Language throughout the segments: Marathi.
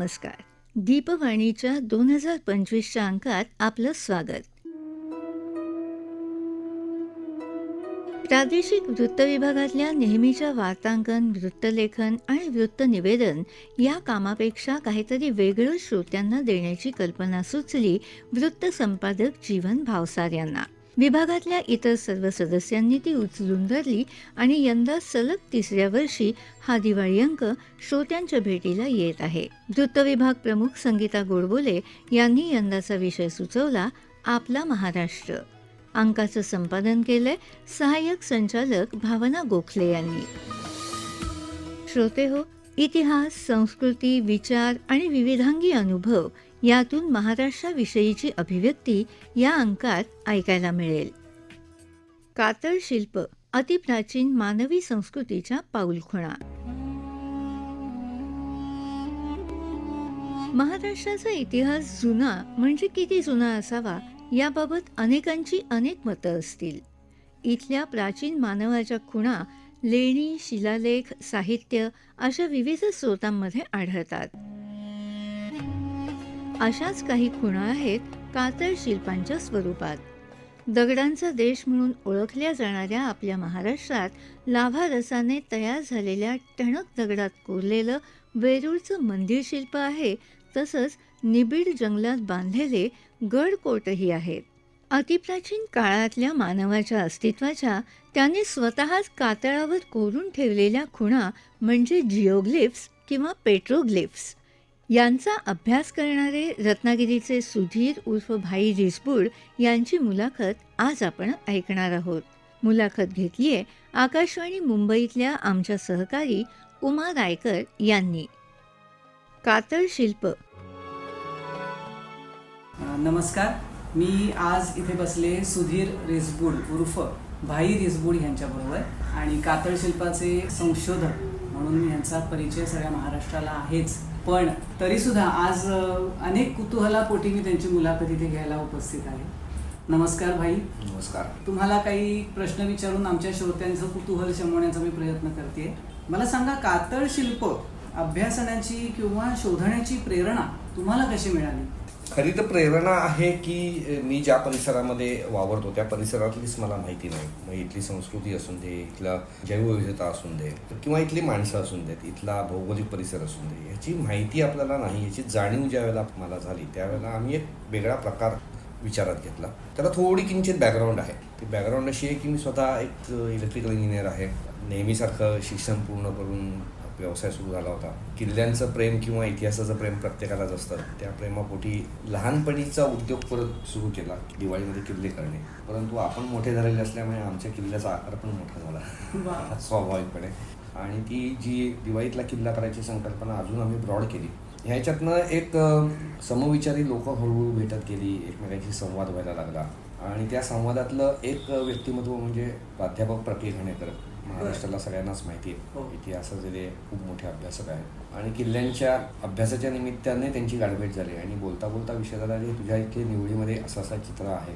नमस्कार. दीपवाणीच्या दोन हजार पंचवीसच्या अंकात आपलं स्वागत. प्रादेशिक वृत्त विभागातल्या नेहमीच्या वार्तांकन वृत्तलेखन आणि वृत्तनिवेदन या कामापेक्षा काहीतरी वेगळं श्रोत्यांना देण्याची कल्पना सुचली वृत्त संपादक जीवन भावसार यांना. विभागातल्या इतर सर्व सदस्यांनी ती उचलून धरली आणि यंदा सलग तिसऱ्या वर्षी हा दिवाळी अंक श्रोत्यांच्या भेटीला येत आहे. वृत्त विभाग प्रमुख संगीता गोडबोले यांनी यंदाचा विषय सुचवला आपला महाराष्ट्र. अंकाचं संपादन केलंय सहाय्यक संचालक भावना गोखले यांनी. श्रोते हो इतिहास संस्कृती विचार आणि विविधांगी अनुभव यातून महाराष्ट्राविषयीची अभिव्यक्ती या अंकात ऐकायला मिळेल. कातळ शिल्प अतिप्राचीन मानवी संस्कृतीच्या पाऊलखुणा. महाराष्ट्राचा इतिहास जुना म्हणजे किती जुना असावा याबाबत अनेकांची अनेक मतं असतील. इथल्या प्राचीन मानवाच्या खुणा लेणी शिलालेख साहित्य अशा विविध स्रोतांमध्ये आढळतात. अशाच काही खुणा आहेत कातळ शिल्पांच्या स्वरूपात. दगडांचा देश म्हणून ओळखल्या जाणाऱ्या आपल्या महाराष्ट्रात लाभा रसाने तयार झालेल्या टणक दगडात कोरलेलं वेरूळचं मंदिर शिल्प आहे तसंच निबिड जंगलात बांधलेले गडकोटही आहेत. अतिप्राचीन काळातल्या मानवाच्या अस्तित्वाच्या त्याने स्वतःच कातळावर कोरून ठेवलेल्या खुणा म्हणजे जिओग्लिफ्स किंवा पेट्रोग्लिफ्स. यांचा अभ्यास करणारे रत्नागिरीचे सुधीर उर्फ भाई रिसबूड यांची मुलाखत आज आपण ऐकणार आहोत. मुलाखत घेतली आहे आकाशवाणी मुंबईतल्या आमच्या सहकारी उमा रायकर यांनी. कातळ शिल्प. नमस्कार. मी आज इथे बसले सुधीर रेसबूड उर्फ भाई रेसबूड यांच्याबरोबर आणि कातळ शिल्पाचे संशोधक म्हणून यांचा परिचय सगळ्या महाराष्ट्राला आहेच. पण तरी सुद्धा आज अनेक कुतूहलापोटी मी त्यांची मुलाखत इथे घ्यायला उपस्थित आहे. नमस्कार भाई. नमस्कार. तुम्हाला काही प्रश्न विचारून आमच्या श्रोत्यांचं कुतूहल शमवण्याचा मी प्रयत्न करते मला सांगा कातळ शिल्प अभ्यासण्याची किंवा शोधण्याची प्रेरणा तुम्हाला कशी मिळाली? खरी तर प्रेरणा आहे की मी ज्या परिसरामध्ये वावरतो त्या परिसरातलीच मला माहिती नाही. मग इथली संस्कृती असून दे इथला जैवविविधता असून दे किंवा इथली माणसं असून देत इथला भौगोलिक परिसर असून दे याची माहिती आपल्याला नाही याची जाणीव ज्या वेळेला मला झाली त्यावेळेला आम्ही एक वेगळा प्रकार विचारात घेतला. त्याला थोडी किंचित बॅकग्राऊंड आहे. ती बॅकग्राऊंड अशी आहे की मी स्वतः एक इलेक्ट्रिकल इंजिनियर आहे. नेहमीसारखं शिक्षण पूर्ण करून व्यवसाय सुरू झाला होता. किल्ल्यांचं प्रेम किंवा इतिहासाचं प्रेम प्रत्येकालाच असतं. त्या प्रेमापोटी लहानपणीचा उद्योग परत सुरू केला दिवाळीमध्ये किल्ले करणे. परंतु आपण मोठे झालेले असल्यामुळे आमच्या किल्ल्याचा आकार पण मोठा झाला. स्वाभाविकपणे. आणि ती जी दिवाळीतला किल्ला करायची संकल्पना अजून आम्ही ब्रॉड केली. ह्याच्यातनं एक समविचारी लोक हळूहळू भेटत गेली एकमेकांशी संवाद व्हायला लागला. आणि त्या संवादातलं एक व्यक्तिमत्व म्हणजे प्राध्यापक प्रकी घाणेकर. महाराष्ट्राला सगळ्यांनाच माहिती हो. आहे इतिहासाचे ते खूप मोठे अभ्यासक आहेत. आणि किल्ल्यांच्या अभ्यासाच्या निमित्ताने त्यांची गाठभेट झाली. आणि बोलता बोलता विषय झाला की तुझ्या इथे निवडीमध्ये असं असं चित्र आहे.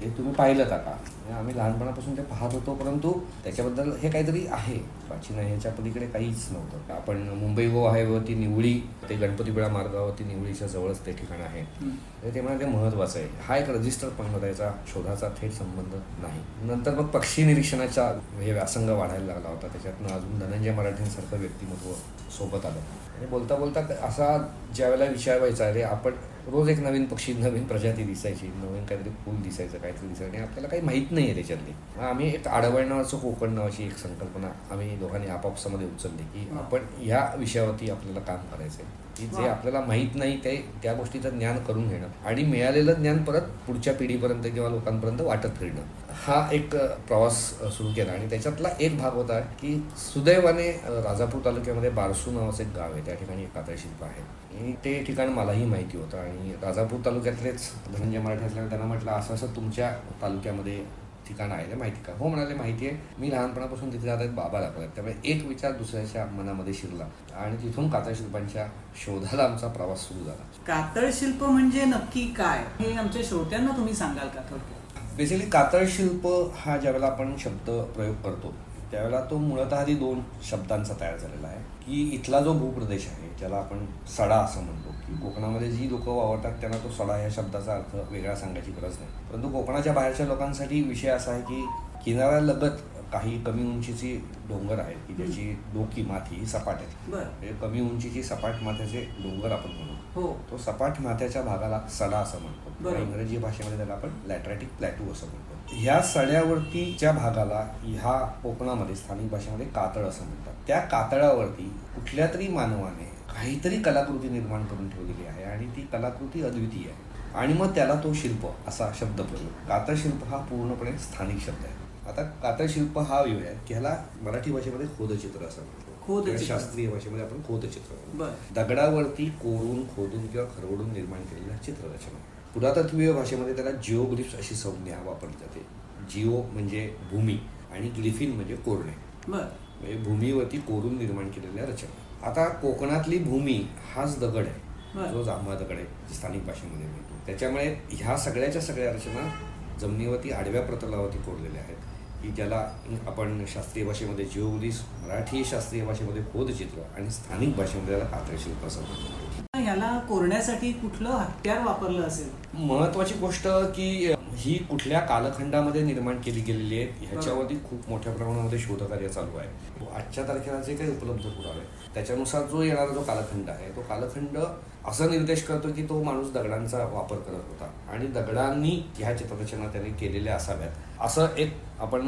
ते तुम्ही पाहिलं का? म्हणजे आम्ही लहानपणापासून ते पाहत होतो परंतु त्याच्याबद्दल हे काहीतरी आहे. प्राचीन आहे ह्याच्या पलीकडे काहीच नव्हतं. आपण मुंबई गो हायवेवरती निवडी ते गणपतीपुळा मार्गावरती निवडीच्या जवळच ते ठिकाण आहे. हं. तर ते म्हणाले महत्वाचं आहे. हा एक रजिस्टर पॉईंट होता याचा शोधाचा थेट संबंध नाही. नंतर मग पक्षी निरीक्षणाचा हे व्यासंग वाढायला लागला होता. त्याच्यातनं अजून धनंजय मराठेंसारखं व्यक्तिमत्व सोबत आलं. आणि बोलता बोलता असा ज्या वेळेला विचार व्हायचा अरे आपण रोज एक नवीन पक्षी नवीन प्रजाती दिसायची नवीन काहीतरी फूल दिसायचं काहीतरी दिसायचं आणि आपल्याला काही माहीत नाही आहे त्याच्यातली. आम्ही एक आडवळ नावाचं कोकण नावाची एक संकल्पना आम्ही दोघांनी आपापसामध्ये उचलली की आपण ह्या विषयावरती आपल्याला काम करायचं आहे की जे आपल्याला माहीत नाही ते त्या गोष्टीचं ज्ञान करून घेणं. आणि मिळालेलं ज्ञान परत पुढच्या पिढीपर्यंत किंवा लोकांपर्यंत वाटत फिरणं. हा एक प्रवास सुरू केला. आणि त्याच्यातला एक भाग होता की सुदैवाने राजापूर तालुक्यामध्ये बारसू नावाचं एक गाव आहे. त्या ठिकाणी एक शिल्प आहे. आणि ते ठिकाण मलाही माहिती होतं. आणि राजापूर तालुक्यातलेच धनंजय मराठी असल्यामुळे त्यांना म्हटलं असं असं तुमच्या तालुक्यामध्ये ठिकाण आहे ते माहिती का? हो म्हणाले माहिती आहे. मी लहानपणापासून तिथे जात आहेत बाबा लागतात त्यामुळे एक विचार दुसऱ्याच्या मनामध्ये शिरला. आणि तिथून कातळ शिल्पांच्या शोधाला आमचा प्रवास सुरू झाला. कातळ शिल्प म्हणजे नक्की काय? हे आमच्या श्रोत्यांना तुम्ही सांगाल का थोडक्यात? बेसिकली कातळ शिल्प हा ज्यावेळेला आपण शब्द प्रयोग करतो त्यावेळेला तो मुळतः आधी दोन शब्दांचा तयार झालेला आहे. की इथला जो भूप्रदेश आहे ज्याला आपण सडा असं म्हणतो कोकणामध्ये जी लोक वावरतात त्यांना तो सडा या शब्दाचा अर्थ वेगळा सांगायची गरज नाही. परंतु कोकणाच्या बाहेरच्या लोकांसाठी विषय असा आहे की किनाऱ्यालगत काही कमी उंचीची डोंगर आहेत की ज्याची डोकी माती ही सपाट आहे. म्हणजे कमी उंचीची सपाट माथ्याचे डोंगर आपण म्हणू. हो. तो सपाट माथ्याच्या भागाला सडा असं म्हणतो. इंग्रजी भाषेमध्ये त्याला आपण लॅट्रॅटिक प्लॅटू असं म्हणतो. ह्या सड्यावरतीच्या भागाला ह्या कोकणामध्ये स्थानिक भाषेमध्ये कातळ असं म्हणतात. त्या कातळावरती कुठल्या तरी मानवाने काहीतरी कलाकृती निर्माण करून ठेवलेली आहे आणि ती कलाकृती अद्वितीय आहे. आणि मग त्याला तो शिल्प असा शब्द पडलो कातळ शिल्प हा पूर्णपणे स्थानिक शब्द आहे. आता कातळ शिल्प हा विषय आहे. की ह्याला मराठी भाषेमध्ये खोदचित्र असं म्हणतो. किंवा शास्त्रीय भाषेमध्ये आपण खोदचित्र दगडावरती कोरून खोदून किंवा खरवडून निर्माण केलेल्या चित्ररचना. पुरातत्वीय भाषेमध्ये त्याला जिओग्लिफ्स अशी संज्ञा वापरली जाते. जिओ म्हणजे भूमी आणि ग्लिफिन म्हणजे कोरणे. म्हणजे भूमीवरती कोरून निर्माण केलेल्या रचना. आता कोकणातली भूमी हाच दगड आहे. जो जांभा दगड आहे स्थानिक भाषेमध्ये मिळतो त्याच्यामुळे ह्या सगळ्याच्या सगळ्या रचना जमिनीवरती आडव्या प्रतलावरती कोरलेल्या आहेत. की ज्याला आपण शास्त्रीय भाषेमध्ये जिओग्लिस मराठी शास्त्रीय भाषेमध्ये खोदचित्र आणि स्थानिक भाषेमध्ये त्याला कातळशिल्प असं म्हणतो ह्याला कोरण्यासाठी कुठलं हत्यार वापरलं असेल? महत्वाची गोष्ट की ही कुठल्या कालखंडामध्ये निर्माण केली गेलेली आहे ह्याच्यावरती खूप मोठ्या प्रमाणामध्ये शोधकार्य चालू आहे. आजच्या तारखेला जे काही उपलब्ध पुरावे त्याच्यानुसार जो येणारा जो कालखंड आहे तो कालखंड असा निर्देश करतो की तो माणूस दगडांचा वापर करत होता. आणि दगडांनी ह्या चित्ररचना त्याने केलेल्या असाव्यात. असं एक आपण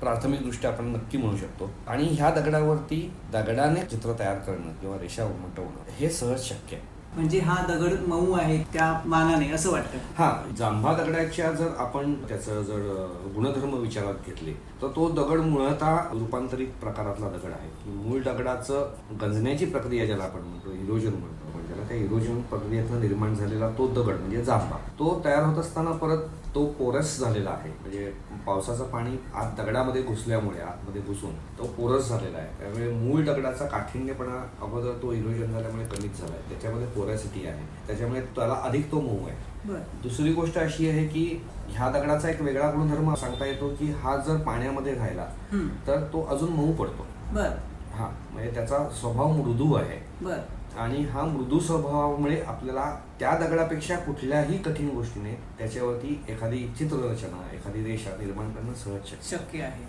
प्राथमिकदृष्ट्या आपण नक्की म्हणू शकतो. आणि ह्या दगडावरती दगडाने चित्र तयार करणं किंवा रेषा उमटवणं हे सहज शक्य आहे. म्हणजे हा दगड मऊ आहे त्या मानाने असं वाटतं. हा जांभा दगडाच्या जर आपण त्याचं जर गुणधर्म विचारात घेतले तर तो दगड मुळतः रूपांतरित प्रकारातला दगड आहे. मूळ दगडाचं गंजण्याची प्रक्रिया ज्याला आपण म्हणतो इरोजन म्हणतो आपण त्याला त्या इरोजन प्रक्रियेतनं निर्माण झालेला तो दगड म्हणजे जांभा. तो तयार होत असताना परत तो पोरस झालेला आहे. म्हणजे पावसाचं पाणी आत दगडामध्ये घुसल्यामुळे आतमध्ये घुसून तो पोरस झालेला आहे. त्यामुळे मूळ दगडाचा काठिण्यपणा अगोदर तो इरोजन झाल्यामुळे कमीच झाला आहे त्याच्यामध्ये पोरॅसिटी आहे. त्याच्यामुळे त्याला अधिक तो मऊ आहे. दुसरी गोष्ट अशी आहे की ह्या दगडाचा एक वेगळा गुणधर्म सांगता येतो की हा जर पाण्यामध्ये राहिला. तर तो अजून मऊ पडतो. हा म्हणजे त्याचा स्वभाव मृदू आहे. आणि हा मृदू स्वभावामुळे आपल्याला त्या दगडापेक्षा कुठल्याही कठीण गोष्टीने त्याच्यावरती एखादी चित्ररचना एखादी रेषा निर्माण करणं सहज शक्य आहे.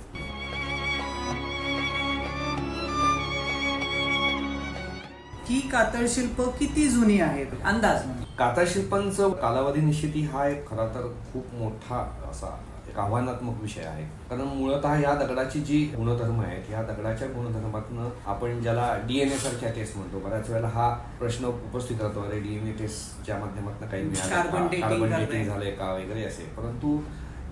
ही कातळ शिल्प किती जुनी आहेत? अंदाज म्हणजे. कातळ शिल्पांचं कालावधी निश्चिती हा एक खरा तर खूप मोठा असा आव्हानात्मक विषय आहे. कारण मुळतः या दगडाची जी गुणधर्म आहेत या दगडाच्या गुणधर्मातनं आपण ज्याला डीएनए सारख्या टेस्ट म्हणतो बऱ्याच वेळेला हा प्रश्न उपस्थित राहतो अरे डीएनए टेस्टच्या माध्यमातून काही मिळालं कार्बन डेटिंग. झालंय का? वगैरे असे. परंतु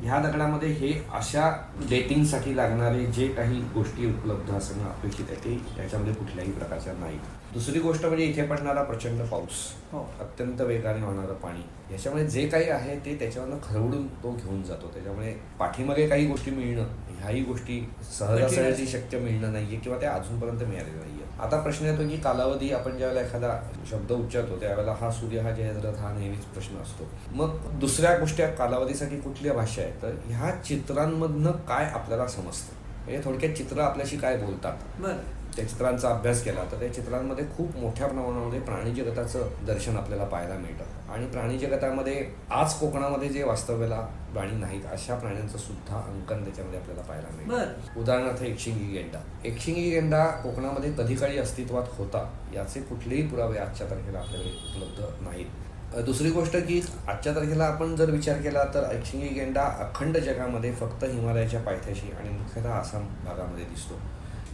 ह्या दगडामध्ये हे अशा डेटिंगसाठी लागणारे जे काही गोष्टी उपलब्ध असणं अपेक्षित आहे ते याच्यामध्ये कुठल्याही प्रकारच्या नाही दुसरी गोष्ट म्हणजे इथे पडणारा प्रचंड पाऊस. हो. अत्यंत वेगाने वाहणारं पाणी. याच्यामुळे जे काही आहे ते त्याच्यावरनं खरवडून तो घेऊन जातो. त्याच्यामुळे पाठीमागे काही गोष्टी मिळणं ह्याही गोष्टी सहजासहजी शक्य मिळणं नाहीये किंवा त्या अजूनपर्यंत मिळालेल्या नाहीये. आता प्रश्न येतो की कालावधी आपण ज्यावेळेला एखादा शब्द उच्चारतो त्यावेळेला हा सूर्य हा जयद्रथ हा नेहमीच प्रश्न असतो. मग दुसऱ्या गोष्टी कालावधीसाठी कुठल्या भाषा आहेत? तर ह्या चित्रांमधनं काय आपल्याला समजतं? म्हणजे थोडक्यात चित्र आपल्याशी काय बोलतात? बरं. त्या चित्रांचा अभ्यास केला तर त्या चित्रांमध्ये खूप मोठ्या प्रमाणामध्ये प्राणी जगताचं दर्शन आपल्याला पाहायला मिळतं. आणि प्राणी जगतामध्ये आज कोकणामध्ये जे वास्तव्याला प्राणी नाहीत अशा प्राण्यांचं सुद्धा अंकन त्याच्यामध्ये आपल्याला पाहायला मिळतं. उदाहरणार्थ एकशिंगी गेंडा. एकशिंगी गेंडा कोकणामध्ये कधी काळी अस्तित्वात होता याचे कुठलेही पुरावे आजच्या तारखेला आपल्याकडे उपलब्ध नाहीत. दुसरी गोष्ट की आजच्या तारखेला आपण जर विचार केला तर एकशिंगी गेंडा अखंड जगामध्ये फक्त हिमालयाच्या पायथ्याशी आणि मुख्यतः आसाम भागामध्ये दिसतो.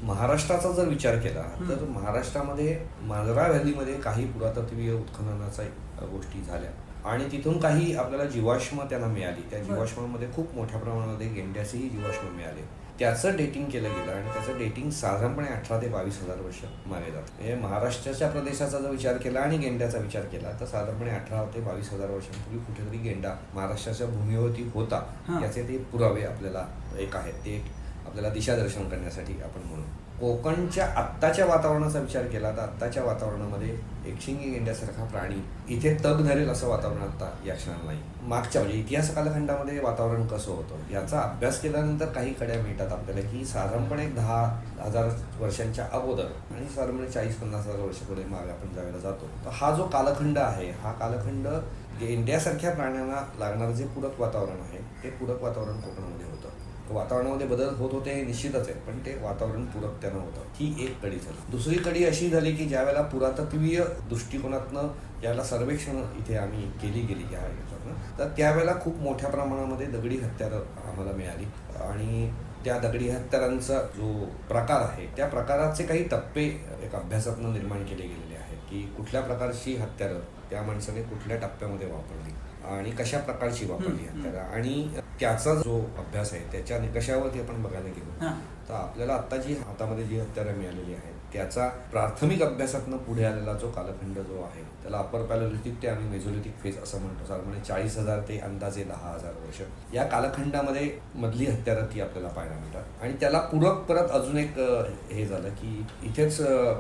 महाराष्ट्राचा जर विचार केला तर महाराष्ट्रामध्ये मांजरा व्हॅलीमध्ये काही पुरातत्वीय उत्खननाचा गोष्टी झाल्या. आणि तिथून काही आपल्याला जीवाश्म त्यांना मिळाली. त्या. जीवाश्मामध्ये खूप मोठ्या प्रमाणामध्ये गेंड्याचेही जीवाश्म मिळाले. त्याचं डेटिंग केलं गेलं आणि त्याचं डेटिंग साधारणपणे अठरा ते बावीस हजार वर्ष मानले जातं. म्हणजे महाराष्ट्राच्या प्रदेशाचा जर विचार केला आणि गेंड्याचा विचार केला तर साधारणपणे अठरा ते बावीस हजार वर्षांपूर्वी कुठेतरी गेंडा महाराष्ट्राच्या भूमीवरती होता. याचे ते पुरावे आपल्याला एक आहेत. ते आपल्याला दिशादर्शन करण्यासाठी आपण म्हणू. कोकणच्या आत्ताच्या वातावरणाचा विचार केला तर आत्ताच्या वातावरणामध्ये एकशिंगी गेंड्यासारखा प्राणी इथे तग धरेल असं वातावरण आत्ता या क्षणाला नाही. मागच्या म्हणजे इतिहास कालखंडामध्ये वातावरण कसं होतं याचा अभ्यास केल्यानंतर काही कड्या मिळतात आपल्याला की साधारणपणे दहा हजार वर्षांच्या अगोदर आणि साधारणपणे चाळीस पन्नास हजार वर्षापुढे मागे आपण ज्यावेळेला जातो तर हा जो कालखंड आहे हा कालखंड गेंड्यासारख्या प्राण्यांना लागणारं जे पूरक वातावरण आहे ते पूरक वातावरण कोकणामध्ये वातावरणामध्ये बदल होत होते हे निश्चितच आहे पण ते वातावरण पूरक त्यानं होतं. ही एक कडी झाली. दुसरी कडी अशी झाली की ज्या वेळेला पुरातत्वीय दृष्टिकोनातनं ज्यावेळेला सर्वेक्षण इथे आम्ही केली गेली या तर त्यावेळेला खूप मोठ्या प्रमाणामध्ये दगडी हत्यारं आम्हाला मिळाली. आणि त्या दगडी हत्यारांचा जो प्रकार आहे त्या प्रकाराचे काही टप्पे एक अभ्यासातनं निर्माण केले गेलेले आहेत की कुठल्या प्रकारची हत्यारं त्या माणसाने कुठल्या टप्प्यामध्ये वापरली. आणि कशा प्रकारची वापरली हत्यारं आणि त्याचा जो अभ्यास आहे त्याच्या निकषावरती आपण बघायला गेलो तर आपल्याला आता जी हातामध्ये जी हत्यारं मिळालेली आहेत त्याचा प्राथमिक अभ्यासातनं पुढे आलेला जो कालखंड जो आहे त्याला अपर पॅलोलिथिक ते आम्ही मेझोलिथिक फेज असं म्हणतो. साधारण चाळीस हजार ते अंदाजे दहा हजार वर्ष. या कालखंडामध्ये मधली हत्यारं ती आपल्याला पाहायला मिळतात. आणि त्याला पूरक परत अजून एक हे झालं की इथेच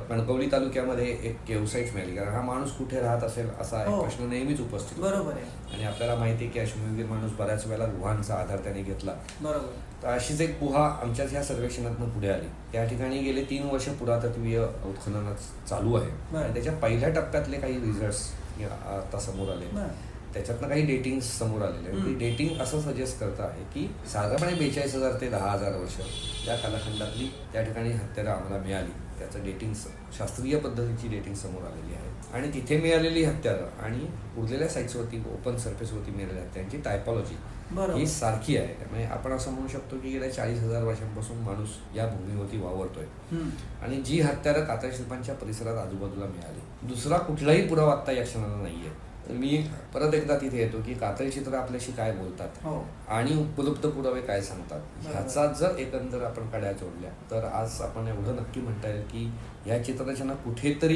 कणकवली तालुक्यामध्ये एक केवसाईट मिळाली. कारण हा माणूस कुठे राहत असेल असा एक हो. प्रश्न नेहमीच उपस्थित. बरोबर आहे. आणि आपल्याला माहिती आहे की अश्मयुगीर माणूस बऱ्याच वेळेला गुहांचा आधार त्याने घेतला. बरोबर. तर अशीच एक गुहा आमच्याच ह्या सर्वेक्षणातनं पुढे आली. त्या ठिकाणी गेले तीन वर्ष पुरातत्वीय उत्खनन चालू आहे. आणि त्याच्या पहिल्या टप्प्यातले काही रिझल्ट आता समोर आले त्याच्यातनं काही डेटिंग समोर आलेले. आहे डेटिंग असं सजेस्ट करत आहे की साधारणपणे बेचाळीस हजार ते दहा हजार वर्ष त्या कालखंडातली त्या ठिकाणी हत्यारं आम्हाला मिळाली त्याचं डेटिंग शास्त्रीय पद्धतीची डेटिंग समोर आलेली आहे. आणि तिथे मिळालेली हत्यारं आणि उरलेल्या साईट्सवरती ओपन सरफेसवरती मिळालेल्या हत्यारांची टायपॉलॉजी ही सारखी आहे. त्यामुळे आपण असं म्हणू शकतो की गेल्या चाळीस हजार वर्षांपासून माणूस या भूमीवरती वावरतोय. आणि जी हत्यारं कातळशिल्पांच्या परिसरात आजूबाजूला मिळाली दुसरा कुठलाही पुरावा आता या क्षणाला नाहीये. तर मी परत एकदा तिथे येतो की कातळी चित्र आपल्याशी काय बोलतात? हो. आणि उपलब्ध पुरावे काय सांगतात. ह्याचा जर एकंदर आपण कड्या जोडल्या तर आज आपण एवढं नक्की म्हणता येईल की या चित्ररचना कुठेतरी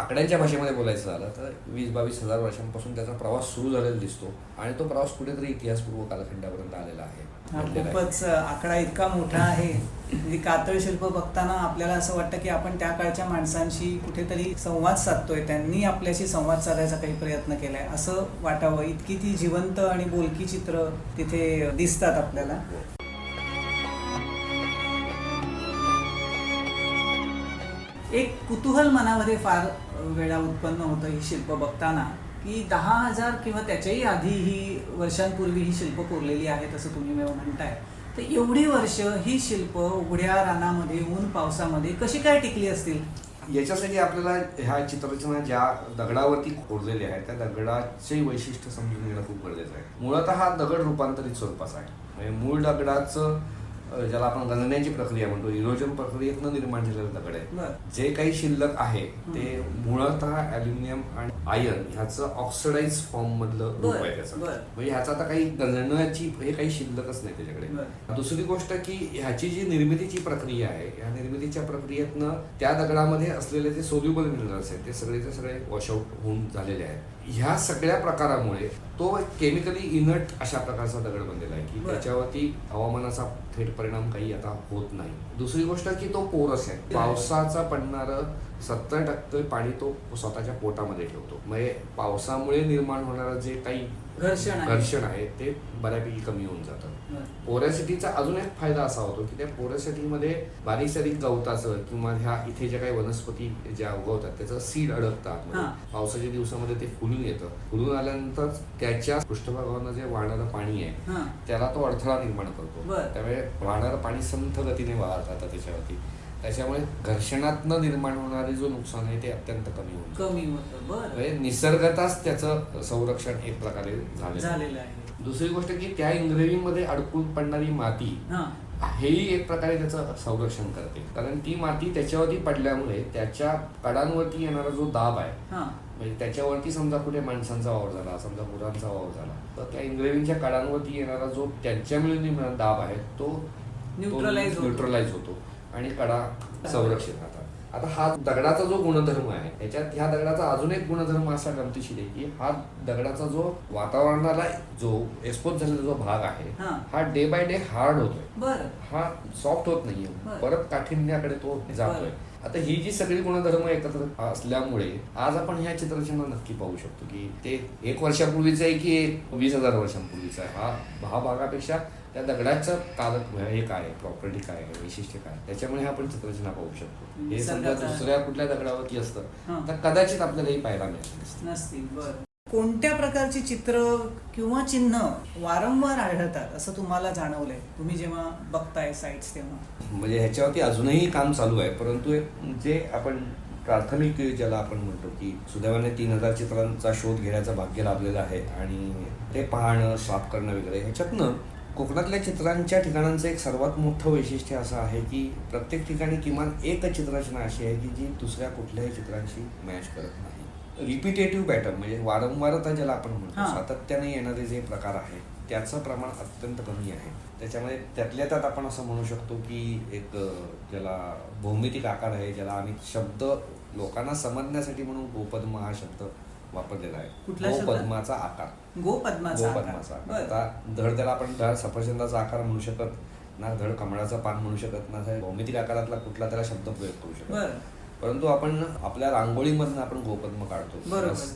आकड्यांच्या भाषेमध्ये बोलायचं झालं तर वीस बावीस हजार वर्षांपासून त्याचा प्रवास सुरू झालेला दिसतो. आणि तो प्रवास कुठेतरी इतिहासपूर्व कालखंडापर्यंत आलेला आहे. खूपच आकडा इतका मोठा आहे. म्हणजे कातळ शिल्प बघताना आपल्याला असं वाटतं की आपण त्या काळच्या माणसांशी कुठेतरी संवाद साधतोय. त्यांनी आपल्याशी संवाद साधायचा काही प्रयत्न केलाय. असं वाटावं. इतकी ती जिवंत आणि बोलकी चित्र तिथे दिसतात आपल्याला. एक कुतूहल मनामध्ये फार वेळा उत्पन्न होतं ही शिल्प बघताना की दहा हजार किंवा त्याच्याही आधी ही वर्षांपूर्वी ही शिल्प कोरलेली आहेत असं तुम्ही म्हणताय. तर एवढी वर्ष ही शिल्प उघड्या रानामध्ये ऊन पावसामध्ये कशी काय टिकली असतील? याच्यासाठी आपल्याला ह्या चित्ररचना ज्या दगडावरती कोरलेल्या आहेत त्या दगडाचे वैशिष्ट्य समजून घेणं खूप गरजेचं आहे. मुळात हा दगड रूपांतरित स्वरूपाचा आहे. म्हणजे मूळ दगडाचं ज्याला आपण गणण्याची प्रक्रिया म्हणतो इरोजन प्रक्रियेतनं निर्माण झालेलं दगड आहे. जे काही शिल्लक आहे ते मुळतः अल्युमिनियम आणि आयर्न ह्याचं ऑक्सिडाइज फॉर्म मधलं रूप आहे त्याचं. म्हणजे ह्याचं आता काही गणण्याची हे काही शिल्लकच नाही त्याच्याकडे. दुसरी गोष्ट की ह्याची जी निर्मितीची प्रक्रिया आहे या निर्मितीच्या प्रक्रियेतनं त्या दगडामध्ये असलेले जे सोल्युबल मिनरल्स आहेत ते सगळेचे सगळे वॉशआउट होऊन झालेले आहेत. ह्या सगळ्या प्रकारामुळे तो केमिकली इनट अशा प्रकारचा दगड बनलेला आहे की. त्याच्यावरती हवामानाचा थेट परिणाम काही आता होत नाही. दुसरी गोष्ट की तो पोरस आहे. पावसाचा पडणारं सत्तर टक्के पाणी तो स्वतःच्या पोटामध्ये ठेवतो म्हणजे पावसामुळे निर्माण होणारं जे काही घर्षण आहे. ते बऱ्यापैकी कमी होऊन जातं. पोरॅसिटीचा अजून एक फायदा असा होतो की त्या पोरॅसिटीमध्ये बारीक सारीक गवताचं किंवा ह्या इथे ज्या काही वनस्पती ज्या उगवतात त्याचं सीड अडकतं आतमध्ये. हा. पावसाच्या दिवसामध्ये ते फुलून येतं फुलून आल्यानंतर त्याच्या पृष्ठभागावरनं जे वाहणारं पाणी आहे हा त्याला तो अडथळा निर्माण करतो. त्यामुळे वाहणारं पाणी संथ गतीने वाहत जातं त्याच्यावरती त्याच्यामुळे घर्षणातनं निर्माण होणारे जो नुकसान आहे ते अत्यंत कमी जातं. कमी होतं बर म्हणजे निसर्गताच त्याचं संरक्षण एक प्रकारे झालेलं आहे. दुसरी गोष्ट की त्या इंग्रव्हिंगमध्ये अडकून पडणारी माती हा हेही एक प्रकारे त्याचं संरक्षण करते कारण ती माती त्याच्यावरती पडल्यामुळे त्याच्या कडांवरती येणारा जो दाब आहे म्हणजे त्याच्यावरती समजा कुठे माणसांचा वावर झाला समजा गुरांचा वावर झाला तर त्या इंग्रव्हिंगच्या कडांवरती येणारा जो त्यांच्यामुळे दाब आहे तो होतो. न्यूट्रलाइज होतो आणि कडा संरक्षित राहतात आता हा दगडाचा जो गुणधर्म आहे त्याच्यात ह्या दगडाचा अजून एक गुणधर्म असा गमतीशीर आहे की हा दगडाचा जो वातावरणाला जो एक्सपोज झालेला जो भाग आहे हा. डे बाय डे हार्ड होतोय हा सॉफ्ट होत नाहीये. परत काठिण्याकडे तो जातोय. आता ही जी सगळी गुणधर्म एकत्र असल्यामुळे आज आपण ह्या चित्ररचना नक्की पाहू शकतो की ते एक वर्षापूर्वीचं आहे की वीस हजार वर्षांपूर्वीचा आहे? हा हा भागापेक्षा त्या दगडाचं कालक हे काय प्रॉपर्टी काय आहे वैशिष्ट्य काय त्याच्यामुळे आपण चित्ररचना पाहू शकतो. हे समजा दुसऱ्या कुठल्या दगडावरती असतं. तर कदाचित आपल्याला हे पाहायला मिळत नसतं. नसतील कोणत्या प्रकारची चित्र किंवा चिन्ह वारंवार आढळतात असं तुम्हाला जाणवलंय? तुम्ही जेव्हा बघताय साईट्स तेव्हा. म्हणजे ह्याच्यावरती अजूनही काम चालू आहे परंतु एक जे आपण प्राथमिक ज्याला आपण म्हणतो की सुदैवाने तीन हजार चित्रांचा शोध घेण्याचं भाग्य लाभलेलं आहे आणि ते पाहणं साफ करणं वगैरे ह्याच्यातनं कोकणातल्या चित्रांच्या ठिकाणांचं एक सर्वात मोठं वैशिष्ट्य असं आहे की प्रत्येक ठिकाणी किमान एक चित्ररचना अशी आहे की जी दुसऱ्या कुठल्याही चित्रांशी मॅच करत नाही. रिपिटेटिव्ह पॅटर्न म्हणजे वारंवारता ज्याला आपण म्हणतो. सातत्याने येणारे जे प्रकार आहेत त्याचं प्रमाण अत्यंत कमी आहे. त्याच्यामध्ये त्यातल्या त्यात आपण असं म्हणू शकतो की एक ज्याला भौमितिक आकार आहे ज्याला आम्ही शब्द लोकांना समजण्यासाठी म्हणून गोपद्म हा शब्द वापरलेला आहे? गोपद्माचा आकार. गोपद्माचा आकार. आता धड त्याला आपण धड सफरचंदाचा आकार म्हणू शकत ना धड कमळाचं पान म्हणू शकत ना भौमितिक आकारातला कुठला त्याला शब्द प्रयोग करू शकत. परंतु आपण आपल्या रांगोळीमधनं आपण गोपद्म काढतो.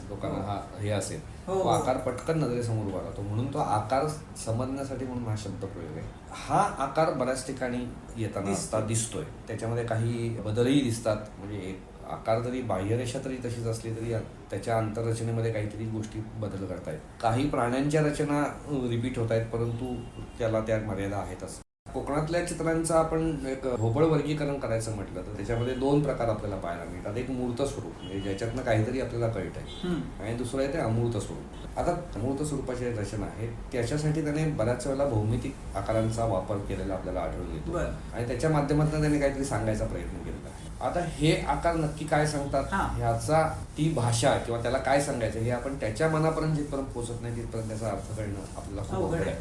लोकांना हा हे असेल. हो, तो हो. आकार पटकन नजरेसमोर उभा राहतो. म्हणून तो आकार समजण्यासाठी म्हणून हा शब्द प्रयोग आहे. हा आकार बऱ्याच ठिकाणी येताना दिसतो. आता दिसतोय. त्याच्यामध्ये काही बदलही दिसतात. म्हणजे एक आकार जरी बाह्यरेषा तरी तशीच असली तरी त्याच्या आंतररचनेमध्ये काहीतरी गोष्टी बदल करतायत. काही प्राण्यांच्या रचना रिपीट होत आहेत परंतु त्याला त्या मर्यादा आहेतच कोकणातल्या चित्रांचं आपण एक ढोबळ वर्गीकरण करायचं म्हटलं तर त्याच्यामध्ये दोन प्रकार आपल्याला पाहायला मिळतात एक मूर्त स्वरूप म्हणजे ज्याच्यातनं काहीतरी आपल्याला कळत आहे. आणि दुसरं आहे ते अमूर्त स्वरूप आता अमूर्त स्वरूपाची रचना आहे त्याच्यासाठी त्याने बऱ्याच वेळेला भौमितिक आकारांचा वापर केलेला आपल्याला आढळून येतो. आणि त्याच्या माध्यमातून त्याने काहीतरी सांगायचा प्रयत्न केलेला आहे आता हे आकार नक्की काय सांगतात. ह्याचा ती भाषा किंवा त्याला काय सांगायचं हे आपण त्याच्या मनापर्यंत जिथपर्यंत पोहोचत नाही तिथपर्यंत त्याचा अर्थ कळणं आपल्याला खूप आहे.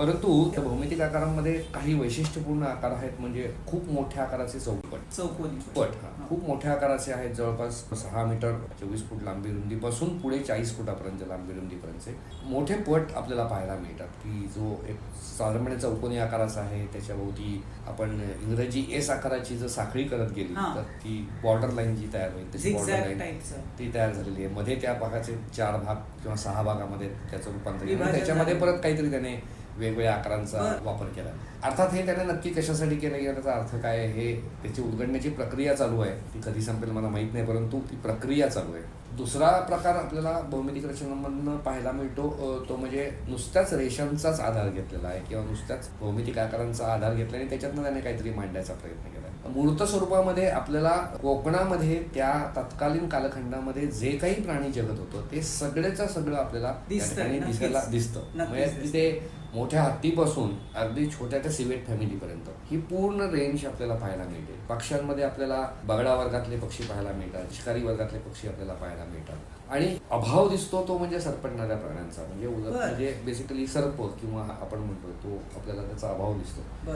परंतु भौमितिक आकारांमध्ये काही वैशिष्ट्यपूर्ण आकार आहेत म्हणजे खूप मोठ्या आकाराचे चौपट चौकोनी पट हा. खूप मोठ्या आकाराचे आहेत जवळपास सहा मीटर चोवीस फूट लांबी रुंदीपासून पुढे चाळीस फुटापर्यंत लांबी रुंदीपर्यंतचे मोठे पट आपल्याला पाहायला मिळतात की जो एक साधारणपणे चौकोनी आकाराचा आहे त्याच्याभोवती आपण इंग्रजी एस आकाराची जर साखळी करत गेली. तर ती बॉर्डर लाईन जी तयार होईल तशी बॉर्डर लाईन. ती तयार झालेली आहे मध्ये त्या भागाचे चार भाग किंवा सहा भागामध्ये त्याचं रूपांतर त्याच्यामध्ये. परत काहीतरी त्याने वेगवेगळ्या आकारांचा. वापर केला. अर्थात हे त्याने नक्की कशासाठी केलं त्याचा अर्थ काय हे त्याची उलगडण्याची प्रक्रिया चालू आहे. ती कधी संपेल मला माहीत नाही परंतु ती प्रक्रिया चालू आहे. दुसरा प्रकार आपल्याला भौमितिक रचनांमधनं पाहायला मिळतो. तो म्हणजे नुसत्याच रेषांचाच आधार घेतलेला आहे किंवा नुसत्याच भौमितिक आकारांचा आधार घेतला आणि त्याच्यातनं त्याने काहीतरी मांडण्याचा प्रयत्न केला मूर्त स्वरूपामध्ये आपल्याला कोकणामध्ये त्या तत्कालीन कालखंडामध्ये जे काही प्राणी जगत होतं ते सगळेच सगळं आपल्याला. दिसायला दिसतं. म्हणजे. तिथे मोठ्या हत्तीपासून अगदी छोट्या त्या सिवेट फॅमिलीपर्यंत. ही पूर्ण रेंज आपल्याला पाहायला मिळते. पक्ष्यांमध्ये आपल्याला बगडा वर्गातले पक्षी पाहायला मिळतात शिकारी वर्गातले पक्षी आपल्याला पाहायला मिळतात. आणि अभाव दिसतो तो म्हणजे सरपटणाऱ्या प्राण्यांचा. म्हणजे. म्हणजे बेसिकली सर्प किंवा आपण म्हणतो तो आपल्याला त्याचा अभाव दिसतो.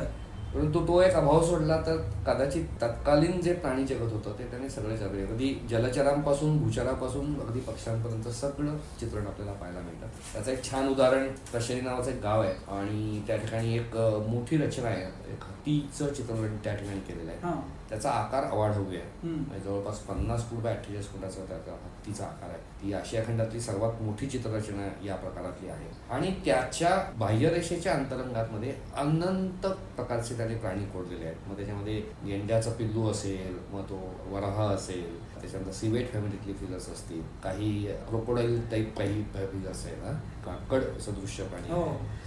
परंतु तो एक अभाव सोडला तर कदाचित तत्कालीन जे प्राणी जगत होतं ते त्याने सगळे जगले. अगदी जलचरांपासून भूचरापासून अगदी पक्ष्यांपर्यंत सगळं चित्रण आपल्याला पाहायला मिळतं. त्याचं एक छान उदाहरण कशेरी नावाचं एक गाव आहे आणि त्या ठिकाणी एक मोठी रचना आहे. एक हत्तीचं चित्रण त्या ठिकाणी केलेलं आहे. हा. त्याचा आकार अवाढव्य आहे. हम्म. म्हणजे जवळपास पन्नास फूट बाय अठ्ठेचाळीस फुटाचा त्याचा हत्तीचा आकार आहे. ती आशिया खंडातली सर्वात मोठी चित्ररचना या प्रकारातली आहे. आणि त्याच्या बाह्यरेषेच्या अंतरंगामध्ये अनंत प्रकारचे त्याने प्राणी कोरलेले आहेत. मग त्याच्यामध्ये गेंड्याचा पिल्लू असेल मग तो वराह असेल त्याच्यानंतर सिवेट फॅमिलीतली फिलर्स असतील काही क्रोकोडाईल टाईप काही फिलर्स असेल हा. काकड सदृश्य प्राणी हो. आहे.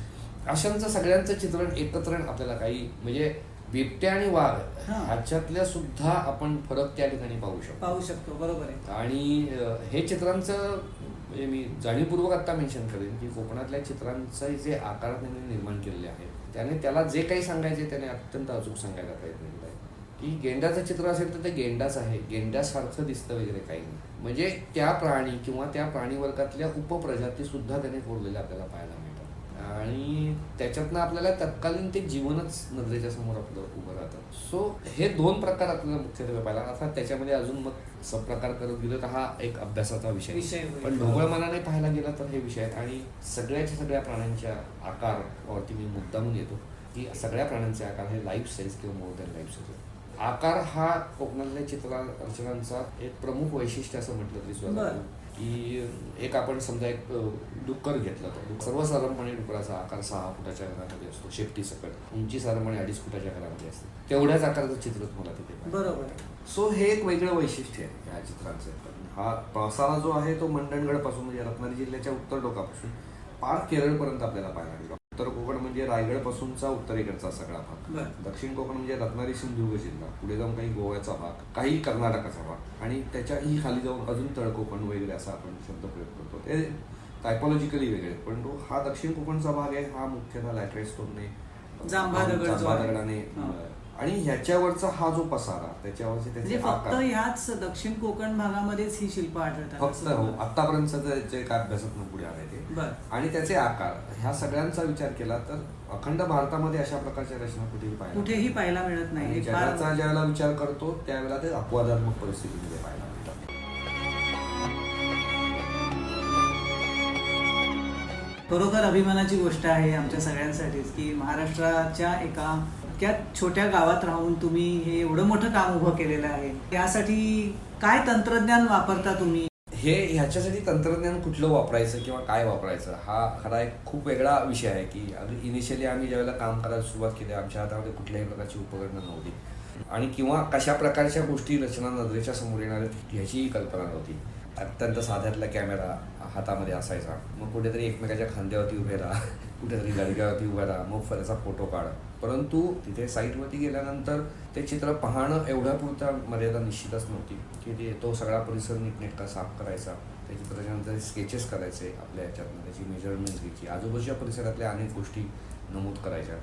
अशांचं सगळ्यांचं चित्रण एकत्र आपल्याला काही म्हणजे बिबट्या आणि वाघ हा. ह्याच्यातल्या सुद्धा आपण फरक त्या ठिकाणी पाहू शकतो. पाहू शकतो बरोबर आहे. आणि अ, हे चित्रांचं म्हणजे मी जाणीवपूर्वक आता मेन्शन करेन की कोकणातल्या चित्रांचे जे आकार त्यांनी निर्माण केलेले आहेत त्याने त्याला जे काही सांगायचे त्याने अत्यंत अचूक सांगायचा प्रयत्न केला आहे. की गेंड्याचं चित्र असेल तर ते गेंडाच आहे गेंड्यासारखं दिसतं वगैरे काही नाही. म्हणजे त्या प्राणी किंवा त्या प्राणी वर्गातल्या उपप्रजाती सुद्धा त्याने कोरलेल्या आपल्याला पाहायला मिळतात. आणि त्याच्यातनं आपल्याला तत्कालीन ते जीवनच नजरेच्या समोर आपलं उभं राहतं. सो हे दोन प्रकार आपल्याला मुख्यत्वे पाहिला अर्थात त्याच्यामध्ये अजून मग सबप्रकार करत गेलो तर हा एक अभ्यासाचा विषय. पण ढोबळ मनाने पाहायला गेला तर हे विषय आहेत. आणि सगळ्याच्या सगळ्या प्राण्यांच्या आकारावरती मी मुद्दामून येतो की सगळ्या प्राण्यांचे आकार हे लाईफ साईज किंवा मोर दॅन लाईफ साईज आकार हा कोकणातल्या चित्र रचनांचा एक प्रमुख वैशिष्ट्य असं म्हटलं तरी सुद्धा. की एक आपण समजा एक डुक्कर घेतलं तर सर्वसाधारणपणे डुकराचा आकार सहा फुटाच्या घरामध्ये असतो शेपटी सकट. उंची साधारणपणे अडीच फुटाच्या घरामध्ये असते. तेवढ्याच आकाराचं चित्र तुम्हाला तिथे बरोबर. सो हे एक वेगळं वैशिष्ट्य आहे या चित्रांचं. हा प्रसारा जो आहे तो मंडणगडपासून म्हणजे रत्नागिरी जिल्ह्याच्या उत्तर टोकापासून पार केरळपर्यंत आपल्याला पाहायला मिळतो. उत्तर कोकण म्हणजे रायगड पासूनचा उत्तरेकडचा सगळा भाग. दक्षिण कोकण म्हणजे रत्नागिरी सिंधुदुर्ग जिल्हा पुढे जाऊन काही गोव्याचा भाग काही कर्नाटकाचा भाग आणि त्याच्याही खाली जाऊन अजून तळ कोकण वगैरे असा आपण शब्द प्रयोग करतो ते टायपॉलॉजिकली वेगळे. पण तो हा दक्षिण कोकणचा भाग आहे हा मुख्यतः लॅटराईट स्टोनने जांभा. दगडाने. आणि ह्याच्यावरचा हा जो पसारा त्याच्यावरचे म्हणजे त्याचे फक्त आकार. ह्याच दक्षिण कोकण भागामध्येच ही शिल्प आढळतात फक्त हो. आतापर्यंत जे काय अभ्यासातून पुढे आले ते. आणि त्याचे आकार ह्या सगळ्यांचा विचार केला तर अखंड भारतामध्ये अशा प्रकारच्या रचना कुठेही पाहिजे कुठेही पाहायला मिळत नाही. जगाचा ज्यावेळेला विचार करतो त्यावेळेला ते अपवादात्मक परिस्थितीमध्ये पाहायला मिळतात. खरोखर अभिमानाची गोष्ट आहे आमच्या सगळ्यांसाठीच की महाराष्ट्राच्या एका इतक्या छोट्या गावात राहून तुम्ही हे एवढं मोठं काम उभं केलेलं आहे. यासाठी काय तंत्रज्ञान वापरता तुम्ही? हे ह्याच्यासाठी तंत्रज्ञान कुठलं वापरायचं किंवा काय वापरायचं हा खरा एक खूप वेगळा विषय आहे की अगदी इनिशियली आम्ही ज्यावेळेला काम करायला सुरुवात केली आमच्या हातामध्ये कुठल्याही प्रकारची उपकरणं नव्हती. आणि किंवा कशा प्रकारच्या गोष्टी रचना नजरेच्या समोर येणार आहेत ह्याचीही कल्पना नव्हती. अत्यंत साध्यातला कॅमेरा हातामध्ये असायचा. मग कुठेतरी एकमेकाच्या खांद्यावरती उभे राहा. कुठेतरी गडग्यावरती उभा राहा मग त्याचा फोटो काढ. परंतु तिथे साईटवरती गेल्यानंतर ते चित्र पाहणं एवढ्या पुरता मर्यादा निश्चितच नव्हती की ते तो सगळा परिसर नीटनेटका साफ करायचा. त्या चित्राच्यानंतर स्केचेस करायचे आपल्या ह्याच्यातनं त्याची मेजरमेंट घ्यायची. आजूबाजूच्या परिसरातल्या अनेक गोष्टी नमूद करायच्या.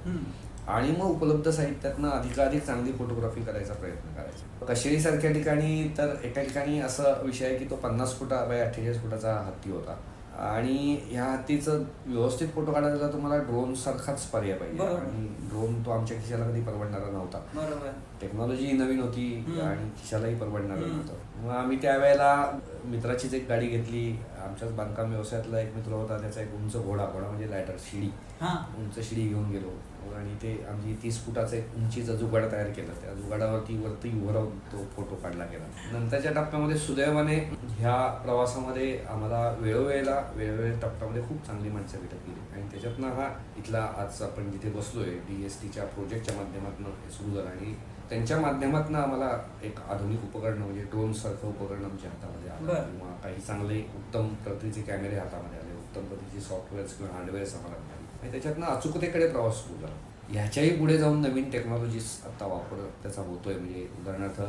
आणि मग उपलब्ध साहित्यातनं अधिकाधिक चांगली फोटोग्राफी करायचा प्रयत्न करायचा. कशेरी सारख्या ठिकाणी तर एका ठिकाणी असा विषय आहे की तो पन्नास फुटा बाय अठ्ठेचाळीस फुटाचा हत्ती होता. आणि ह्या हत्तीचं व्यवस्थित फोटो काढायला तुम्हाला ड्रोन सारखाच पर्याय पाहिजे. आणि ड्रोन तो आमच्या खिशाला कधी परवडणारा नव्हता टेक्नॉलॉजी नवीन होती. आणि खिशालाही परवडणार. नव्हतं मग आम्ही त्यावेळेला मित्राचीच एक गाडी घेतली. आमच्याच बांधकाम व्यवसायातला एक मित्र होता त्याचा एक उंच घोडा घोडा म्हणजे लायटर शिडी. हा. उंच शिडी घेऊन गेलो. आणि ते आमची तीस फुटाचा एक उंचीचा जुगाड तयार केला. त्या जुगाडावरती वरती उभं राहून तो फोटो काढला गेला. नंतरच्या टप्प्यामध्ये सुदैवाने ह्या प्रवासामध्ये आम्हाला वेळोवेळेला वेळोवेळ टप्प्यामध्ये खूप चांगली माणसं भेटत गेली. आणि त्याच्यातनं हा इथला आज आपण जिथे बसलोय डी एस टीच्या प्रोजेक्टच्या माध्यमातून सुरू झालं. आणि त्यांच्या माध्यमातून आम्हाला एक आधुनिक उपकरण म्हणजे ड्रोन सारखं उपकरण आमच्या हातामध्ये आलं. बरं. किंवा काही चांगले उत्तम प्रतीचे कॅमेरे हातामध्ये आले उत्तम प्रतीचे सॉफ्टवेअर्स किंवा हार्डवेअर्स आम्हाला मिळाले. आणि त्याच्यातनं अचूकतेकडे प्रवास सुरू झाला. ह्याच्याही पुढे जाऊन नवीन टेक्नॉलॉजीज आता वापर त्याचा होतोय. म्हणजे उदाहरणार्थ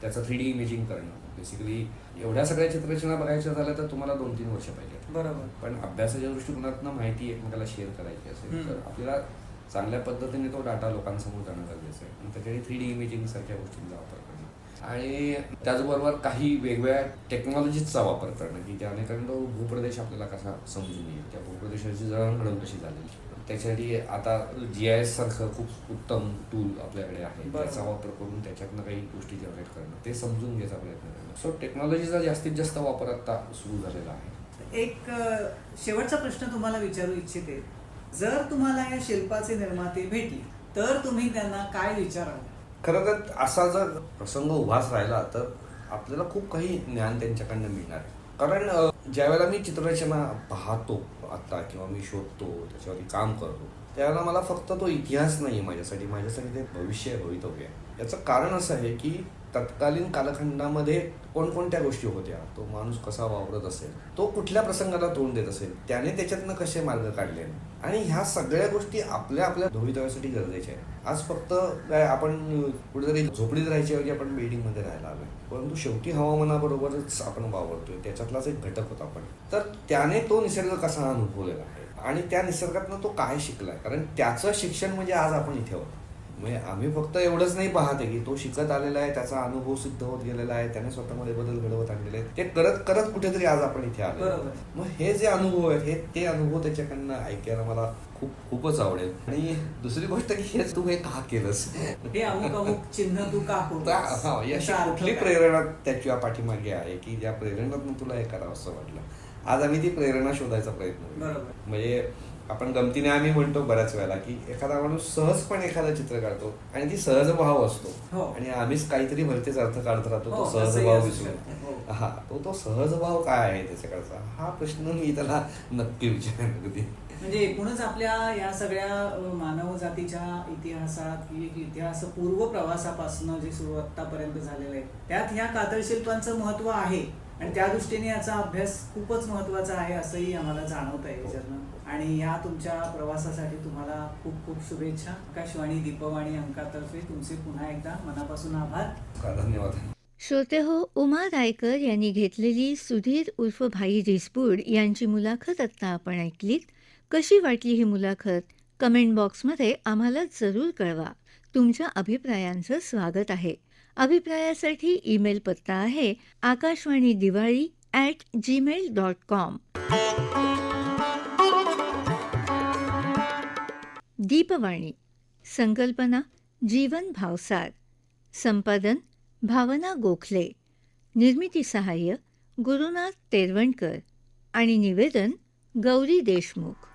त्याचं थ्री डी इमेजिंग करणं. बेसिकली एवढ्या सगळ्या चित्ररचना बघायच्या झाल्या तर तुम्हाला दोन तीन वर्ष पाहिजेत. बरोबर. पण अभ्यासाच्या दृष्टिकोनातनं माहिती एकमेकाला शेअर करायची असेल हम्म. तर आपल्याला चांगल्या पद्धतीने तो डाटा लोकांसमोर जाणं गरजेचं आहे. आणि त्याच्यासाठी थ्री डी इमेजिंग सारख्या गोष्टींचा वापर करणं. आणि त्याचबरोबर काही वेगवेगळ्या टेक्नॉलॉजीजचा वापर करणं की त्याने कारण तो भूप्रदेश आपल्याला कसा समजून येईल. त्या भूप्रदेशाची जळणघडण कशी झालेली त्याच्यासाठी आता जी आय एस सारखं खूप उत्तम टूल आपल्याकडे आहे. त्याचा वापर करून त्याच्यातनं काही गोष्टी जनरेट करणं. ते समजून घ्यायचा प्रयत्न करणं. सो टेक्नॉलॉजीचा जास्तीत जास्त वापर आता सुरू झालेला आहे. एक शेवटचा प्रश्न तुम्हाला विचारू इच्छिते. जर तुम्हाला या शिल्पाचे निर्माते भेटले तर तुम्ही त्यांना काय विचाराल? खरं तर असा जर प्रसंग उभाच राहिला तर आपल्याला खूप काही ज्ञान त्यांच्याकडनं मिळणार आहे. कारण ज्यावेळेला मी चित्ररचना पाहतो आता किंवा मी शोधतो त्याच्यावरती काम करतो त्यावेळेला मला फक्त तो इतिहास नाही आहे माझ्यासाठी. माझ्यासाठी ते भविष्य भवितव्य आहे. याचं कारण असं आहे की तत्कालीन कालखंडामध्ये कोणकोणत्या गोष्टी होत्या? तो माणूस कसा वावरत असेल? तो कुठल्या प्रसंगाला तोंड देत असेल? त्याने त्याच्यातनं कसे मार्ग काढले? आणि ह्या सगळ्या गोष्टी आपल्या आपल्या भवितव्यासाठी गरजेच्या आहेत. आज फक्त काय आपण कुठेतरी झोपडीत राहायच्याऐवजी आपण बिल्डिंगमध्ये राहायला हवे परंतु शेवटी हवामानाबरोबरच आपण वावरतोय. त्याच्यातलाच एक घटक होता आपण तर त्याने तो निसर्ग कसा अनुभवलेला आहे? आणि त्या निसर्गातनं तो काय शिकलाय? कारण त्याचं शिक्षण म्हणजे आज आपण इथे होतो. म्हणजे आम्ही फक्त एवढंच नाही पाहत की तो शिकत आलेला आहे त्याचा अनुभव सिद्ध होत गेलेला आहे त्याने स्वतःमध्ये बदल घडवत आणलेले आहेत. ते करत करत कुठेतरी आज आपण इथे आलो. मग हे जे अनुभव आहेत हे ते अनुभव त्याच्याकडनं ऐकायला मला खूप खूपच आवडेल. आणि दुसरी गोष्ट की हे तू हे का केलंस? हे चिन्ह तू का कुठली? प्रेरणा त्याच्या पाठीमागे आहे की ज्या प्रेरणेतून तुला हे करावं असं वाटलं? आज आम्ही ती प्रेरणा शोधायचा प्रयत्न. म्हणजे आपण गमतीने आम्ही म्हणतो बऱ्याच वेळेला की एखादा माणूस सहजपणे एखादं चित्र काढतो आणि ती सहज भाव असतो हो. आणि आम्हीच काहीतरी भलतेच अर्थ काढत राहतो तो हो, सहज असंही भाव असू विसरून. हो. हा तो तो सहज भाव काय आहे त्याच्याकडचा हा प्रश्न मी त्याला नक्की विचारेन अगदी म्हणजे एकूणच आपल्या या सगळ्या मानव जातीच्या इतिहासात इतिहास पूर्व प्रवासापासून जे सुरू आतापर्यंत झालेलं आहे त्यात ह्या कातळशिल्पांचं महत्त्व आहे आणि त्या दृष्टीने याचा अभ्यास खूपच महत्त्वाचा आहे असंही आम्हाला जाणवत आहे आणि या तुमच्या प्रवासासाठी तुम्हाला खूप खूप शुभेच्छा. आकाशवाणी दीपवाणी अंकातर्फे तुमचे पुन्हा एकदा मनापासून आभार. धन्यवाद. श्रोते हो उमा रायकर यांनी घेतलेली सुधीर उर्फ भाई रिसबूड यांची मुलाखत आत्ता आपण ऐकलीत. कशी वाटली ही मुलाखत? कमेंट बॉक्समध्ये आम्हाला जरूर कळवा. तुमच्या अभिप्रायांचं स्वागत आहे. अभिप्रायासाठी ईमेल पत्ता आहे Akashvani Diwali at gmail dot com Deepvani संकल्पना जीवन भावसार संपादन भावना गोखले निर्मिती सहाय्य गुरुनाथ तेरवणकर आणि निवेदन गौरी देशमुख.